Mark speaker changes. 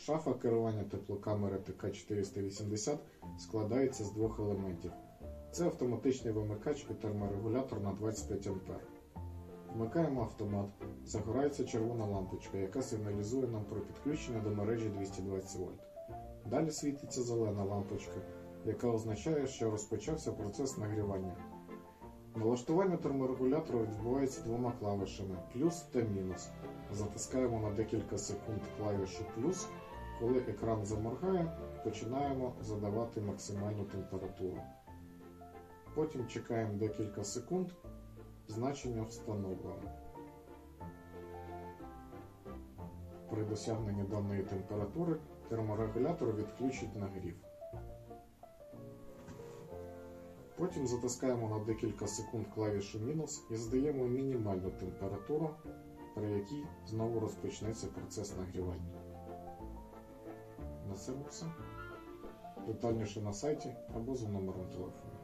Speaker 1: Шафа керування теплокамери ТК-480 складається з двох елементів. Це автоматичний вимикач і терморегулятор на 25 А. Вмикаємо автомат, загорається червона лампочка, яка сигналізує нам про підключення до мережі 220 вольт. Далі світиться зелена лампочка, яка означає, що розпочався процес нагрівання. Налаштування терморегулятора відбувається двома клавішами плюс та мінус. Затискаємо на декілька секунд клавішу плюс. Коли екран заморгає, починаємо задавати максимальну температуру. Потім чекаємо декілька секунд, значення встановлено. При досягненні даної температури терморегулятор відключить нагрів. Потім затискаємо на декілька секунд клавішу мінус і задаємо мінімальну температуру, при якій знову розпочнеться процес нагрівання. На все. Детальніше на сайті або за номером телефону.